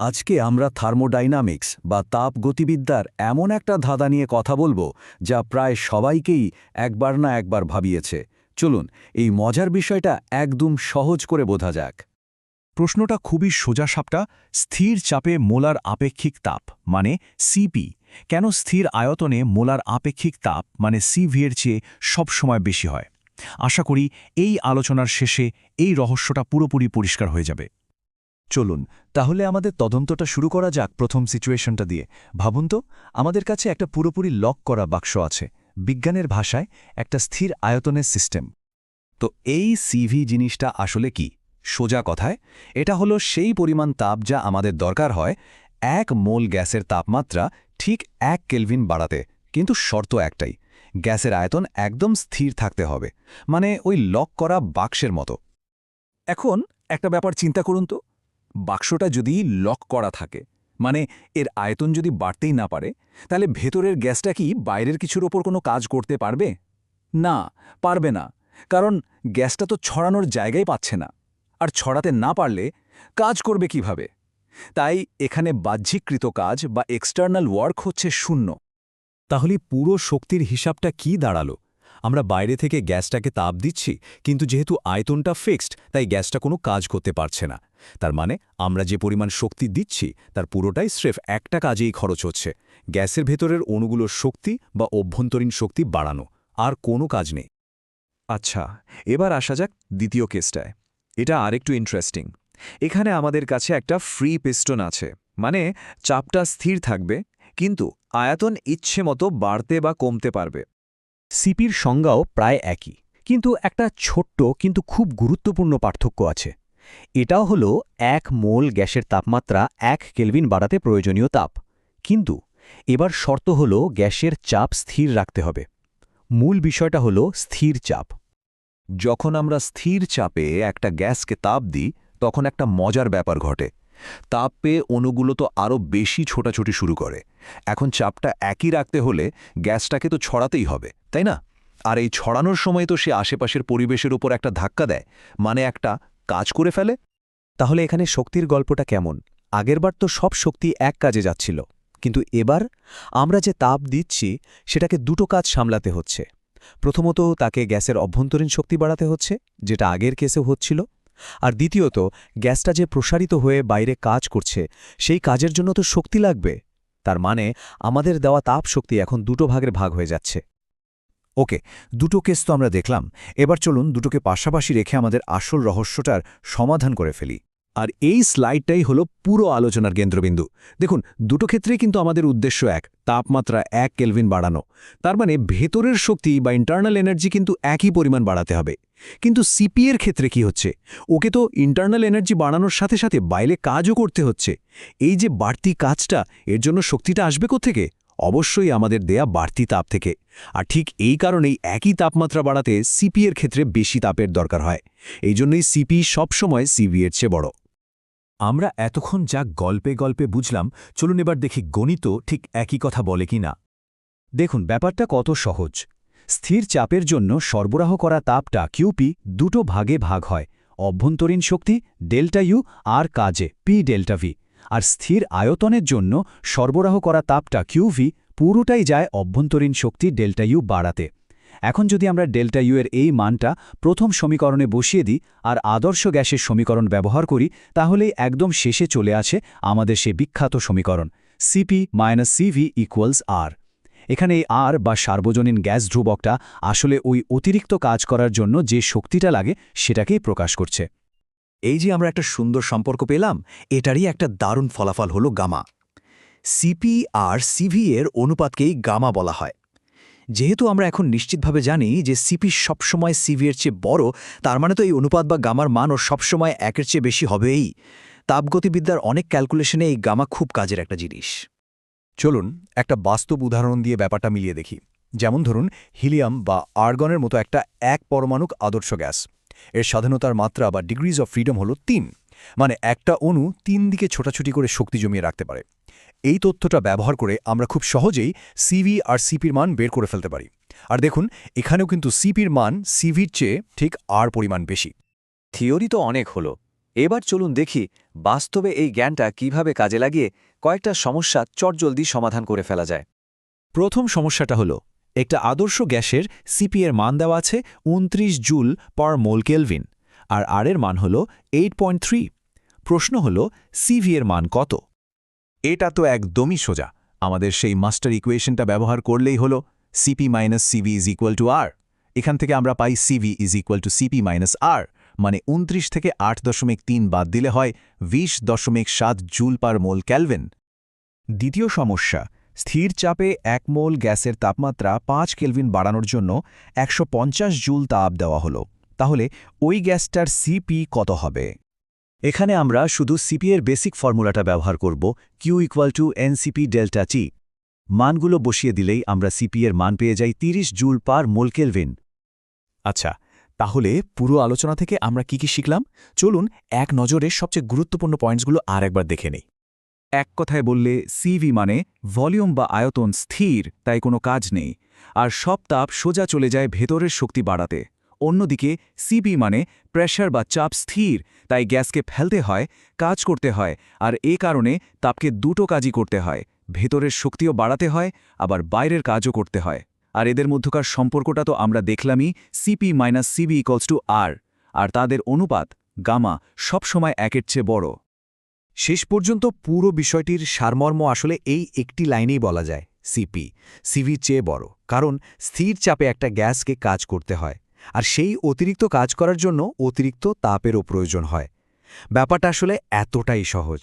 আজকে আমরা থার্মোডাইনামিক্স বা তাপ গতিবিদ্যার এমন একটা ধাঁধা নিয়ে কথা বলব, যা প্রায় সবাইকেই একবার না একবার ভাবিয়েছে। চলুন, এই মজার বিষয়টা একদম সহজ করে বোঝা যাক। প্রশ্নটা খুবই সোজাসাপটা, স্থির চাপে মোলার আপেক্ষিক তাপ মানে সিপি কেন স্থির আয়তনে মোলার আপেক্ষিক তাপ মানে সিভি এর চেয়ে সবসময় বেশি হয়? আশা করি এই আলোচনার শেষে এই রহস্যটা পুরোপুরি পরিষ্কার হয়ে যাবে। চলুন, তাহলে আমাদের তদন্তটা শুরু করা যাক প্রথম সিচুয়েশনটা দিয়ে। ভাবুন তো, আমাদের কাছে একটা পুরোপুরি লক করা বাক্স আছে, বিজ্ঞানের ভাষায় একটা স্থির আয়তনের সিস্টেম। তো এই সিভি জিনিসটা আসলে কি? সোজা কথায়, এটা হলো সেই পরিমাণ তাপ যা আমাদের দরকার হয় এক মোল গ্যাসের তাপমাত্রা ঠিক এক কেলভিন বাড়াতে, কিন্তু শর্ত একটাই, গ্যাসের আয়তন একদম স্থির থাকতে হবে মানে ওই লক করা বাক্সের মতো। এখন একটা ব্যাপার চিন্তা করুন তো। বাক্সটা যদি লক করা থাকে মানে এর আয়তন যদি বাড়তেই না পারে, তাহলে ভেতরের গ্যাসটা কি বাইরের কিছুর ওপর কোনো কাজ করতে পারবে? না পারবে না, কারণ গ্যাসটা তো ছড়ানোর জায়গাই পাচ্ছে না, আর ছড়াতে না পারলে কাজ করবে কীভাবে? তাই এখানে বাহ্যিকৃত কাজ বা এক্সটার্নাল ওয়ার্ক হচ্ছে শূন্য। তাহলে পুরো শক্তির হিসাবটা কি দাঁড়াল? আমরা বাইরে থেকে গ্যাসটাকে তাপ দিচ্ছি, কিন্তু যেহেতু আয়তনটা ফিক্সড, তাই গ্যাসটা কোনো কাজ করতে পারছে না। তার মানে আমরা যে পরিমাণ শক্তি দিচ্ছি, তার পুরোটাই স্রেফ একটা কাজেই খরচ হচ্ছে। গ্যাসের ভেতরের অণুগুলোর শক্তি বা অভ্যন্তরীণ শক্তি বাড়ানো, আর কোনো কাজ নেই। আচ্ছা এবার আসা যাক দ্বিতীয় কেসটায়। এটা আরেকটু ইন্টারেস্টিং এখানে আমাদের কাছে একটা ফ্রি পিস্টন আছে মানে চাপটা স্থির থাকবে, কিন্তু আয়াতন ইচ্ছে মতো বাড়তে বা কমতে পারবে। সিপির সংজ্ঞাও প্রায় একই। কিন্তু একটা ছোট্ট কিন্তু খুব গুরুত্বপূর্ণ পার্থক্য আছে। এটাও হলো এক মোল গ্যাসের তাপমাত্রা এক কেলভিন বাড়াতে প্রয়োজনীয় তাপ। কিন্তু এবার শর্ত হল গ্যাসের চাপ স্থির রাখতে হবে। মূল বিষয়টা হলো স্থির চাপ। যখন আমরা স্থির চাপে একটা গ্যাসকে তাপ দিই, তখন একটা মজার ব্যাপার ঘটে। তাপ পেয়ে অণুগুলো তো আরও বেশি ছোটাছুটি শুরু করে। এখন চাপটা একই রাখতে হলে গ্যাসটাকে তো ছড়াতেই হবে, তাই না? আর এই ছড়ানোর সময় তো সে আশেপাশের পরিবেশের উপর একটা ধাক্কা দেয় মানে একটা কাজ করে ফেলে। তাহলে এখানে শক্তির গল্পটা কেমন? আগেরবার তো সব শক্তি এক কাজে যাচ্ছিল, কিন্তু এবার আমরা যে তাপ দিচ্ছি, সেটাকে দুটো কাজ সামলাতে হচ্ছে। প্রথমত তাকে গ্যাসের অভ্যন্তরীণ শক্তি বাড়াতে হচ্ছে, যেটা আগের কেসেও হচ্ছিল আর দ্বিতীয়ত, গ্যাসটা যে প্রসারিত হয়ে বাইরে কাজ করছে, সেই কাজের জন্য তো শক্তি লাগবে। তার মানে আমাদের দেওয়া তাপ শক্তি এখন দুটো ভাগের ভাগ হয়ে যাচ্ছে। ওকে, দুটো কেস তো আমরা দেখলাম। এবার চলুন দুটোকে পাশাপাশি রেখে আমাদের আসল রহস্যটার সমাধান করে ফেলি। আর এই স্লাইডটাই হলো পুরো আলোচনার কেন্দ্রবিন্দু। দেখুন, দুটো ক্ষেত্রেই কিন্তু আমাদের উদ্দেশ্য এক, তাপমাত্রা এক কেলভিন বাড়ানো। তার মানে ভেতরের শক্তি বা ইন্টারনাল এনার্জি কিন্তু একই পরিমাণ বাড়াতে হবে। কিন্তু সিপি এর ক্ষেত্রে কি হচ্ছে? ওকে তো ইন্টারনাল এনার্জি বাড়ানোর সাথে সাথে বাইরে কাজও করতে হচ্ছে। এই যে বাড়তি কাজটা, এর জন্য শক্তিটা আসবে থেকে অবশ্যই আমাদের দেয়া বাড়তি তাপ থেকে। আর ঠিক এই কারণেই একই তাপমাত্রা বাড়াতে সিপি এর ক্ষেত্রে বেশি তাপের দরকার হয়। এই জন্যই সিপি সবসময় সিভি এর চেয়ে বড়। আমরা এতক্ষণ যা গল্পে গল্পে বুঝলাম, চলুন এবার দেখি গণিত ঠিক একই কথা বলে কি না। দেখুন, ব্যাপারটা কত সহজ। স্থির চাপের জন্য সরবরাহ করা তাপটা কিউপি দুটো ভাগে ভাগ হয়, অভ্যন্তরীণ শক্তি ডেল্টা ইউ আর কাজে পি ডেল্টা ভি আর স্থির আয়তনের জন্য সরবরাহ করা তাপটা কিউভি পুরোটাই যায় অভ্যন্তরীণ শক্তি ডেল্টা ইউ বাড়াতে। এখন যদি আমরা ডেল্টা ইউ এর এই মানটা প্রথম সমীকরণে বসিয়ে দিই আর আদর্শ গ্যাসের সমীকরণ ব্যবহার করি, তাহলেই একদম শেষে চলে আসে আমাদের সে বিখ্যাত সমীকরণ C P minus C V equals R এখানে এই আর বা সার্বজনীন গ্যাস ধ্রুবকটা আসলে ওই অতিরিক্ত কাজ করার জন্য যে শক্তিটা লাগে সেটাকেই প্রকাশ করছে। এই যে আমরা একটা সুন্দর সম্পর্ক পেলাম, এটারই একটা দারুণ ফলাফল হলো গামা। সিপি আর সিভি এর অনুপাতকেই গামা বলা হয়। যেহেতু আমরা এখন নিশ্চিতভাবে জানি যে সিপি সবসময় সিভি এর চেয়ে বড়, তার মানে তো এই অনুপাত বা গামার মানও সবসময় একের চেয়ে বেশি হবেই। তাপগতিবিদ্যার অনেক ক্যালকুলেশনে এই গামা খুব কাজের একটা জিনিস। চলুন একটা বাস্তব উদাহরণ দিয়ে ব্যাপারটা মিলিয়ে দেখি। যেমন ধরুন, হিলিয়াম বা আর্গনের মতো একটা এক পরমাণুক আদর্শ গ্যাস। এর স্বাধীনতার মাত্রা বা ডিগ্রিজ অফ ফ্রিডম হল তিন। মানে একটা অণু তিন দিকে ছোটাছুটি করে শক্তি জমিয়ে রাখতে পারে। এই তথ্যটা ব্যবহার করে আমরা খুব সহজেই সিভি আর সিপির মান বের করে ফেলতে পারি। আর দেখুন এখানেও কিন্তু সিপির মান সিভির চেয়ে ঠিক আর পরিমাণ বেশি। থিওরি তো অনেক হলো। এবার চলুন দেখি বাস্তবে এই জ্ঞানটা কীভাবে কাজে লাগিয়ে কয়েকটা সমস্যা চটজলদি সমাধান করে ফেলা যায়। প্রথম সমস্যাটা হলো একটা আদর্শ গ্যাসের সিপি এর মান দেওয়া আছে উনত্রিশ জুল পার মোল কেলভিন। আর আর এর মান হল এইট প্রশ্ন হল সিভি এর মান কত? এটা তো একদমই সোজা। আমাদের সেই মাস্টার ইকুয়েশনটা ব্যবহার করলেই হল C P minus C V is equal to R এখান থেকে আমরা পাই C V is equal to C P minus R মানে উনত্রিশ থেকে আট দশমিক তিন বাদ দিলে হয় বিশ দশমিক সাত জুল পার মোল ক্যালভিন। দ্বিতীয় সমস্যা, স্থির চাপে এক মোল গ্যাসের তাপমাত্রা পাঁচ কেলভিন বাড়ানোর জন্য একশো পঞ্চাশ জুল তাপ দেওয়া হলো। তাহলে ওই গ্যাসটার সিপি কত হবে? এখানে আমরা শুধু সিপি এর বেসিক ফর্মুলাটা ব্যবহার করব Q equal to n C P delta T মানগুলো বসিয়ে দিলেই আমরা সিপি এর মান পেয়ে যাই 30 জুল পার মোল কেলভিন। আচ্ছা তাহলে পুরো আলোচনা থেকে আমরা কি কি শিখলাম? চলুন এক নজরে সবচেয়ে গুরুত্বপূর্ণ পয়েন্টসগুলো আর একবার দেখে নেই। এক কথায় বললে সিভি মানে ভলিউম বা আয়তন স্থির, তাই কোনো কাজ নেই। আর সব তাপ সোজা চলে যায় ভেতরের শক্তি বাড়াতে। অন্যদিকে সিপি মানে প্রেশার বা চাপ স্থির, তাই গ্যাসকে ফেলতে হয়, কাজ করতে হয়, আর এ কারণে তাপকে দুটো কাজই করতে হয়, ভেতরের শক্তিও বাড়াতে হয়, আবার বাইরের কাজও করতে হয়। আর এদের মধ্যকার সম্পর্কটা তো আমরা দেখলামই C P minus C V equals to R আর তাদের অনুপাত, গামা, সবসময় একের চেয়ে বড়। শেষ পর্যন্ত পুরো বিষয়টির সারমর্ম আসলে এই একটি লাইনেই বলা যায় সিপি সিভি চেয়ে বড়, কারণ স্থির চাপে একটা গ্যাসকে কাজ করতে হয়। আর সেই অতিরিক্ত কাজ করার জন্য অতিরিক্ত তাপেরও প্রয়োজন হয়। ব্যাপারটা আসলে এতটাই সহজ।